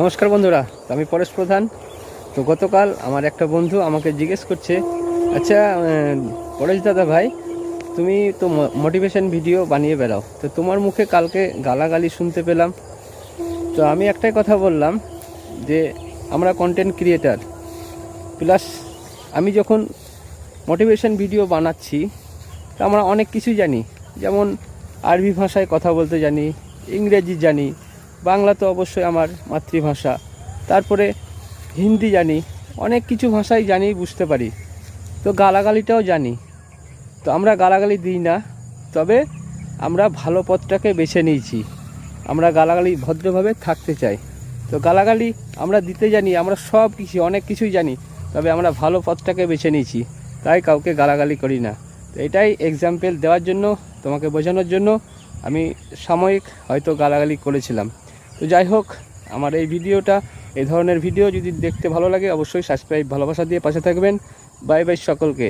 নমস্কার বন্ধুরা, আমি পরেশ প্রধান। তো গতকাল আমার একটা বন্ধু আমাকে জিজ্ঞেস করছে আচ্ছা পরেশ দাদা ভাই, তুমি তো মোটিভেশন ভিডিও বানিয়ে বেড়াও। তো তোমার মুখে কালকে গালাগালি শুনতে পেলাম। তো আমি একটাই কথা বললাম যে, আমরা কন্টেন্ট ক্রিয়েটার প্লাস আমি যখন মোটিভেশন ভিডিও বানাচ্ছি, তো আমরা অনেক কিছু জানি। যেমন আরবি ভাষায় কথা বলতে জানি, ইংরেজি জানি বাংলা তো অবশ্যই আমার মাতৃভাষা। তারপরে হিন্দি জানি, অনেক কিছু ভাষাই জানি, বুঝতে পারি। তো গালাগালিটাও জানি। তো আমরা গালাগালি দিই না, তবে আমরা ভালো পথটাকে বেছে নিয়েছি। আমরা গালাগালি ভদ্রভাবে থাকতে চাই। তো গালাগালি আমরা দিতে জানি, আমরা সব কিছু, অনেক কিছুই জানি, তবে আমরা ভালো পথটাকে বেছে নিয়েছি। তাই কাউকে গালাগালি করি না। তো এটাই এক্সাম্পল দেওয়ার জন্য, তোমাকে বোঝানোর জন্য আমি সাময়িক হয়তো গালাগালি করেছিলাম। তো যাই হোক, আমার এই ভিডিওটা, এই ধরনের ভিডিও যদি দেখতে ভালো লাগে, অবশ্যই সাবস্ক্রাইব ভালোবাসা দিয়ে পাশে থাকবেন। বাই বাই সকলকে।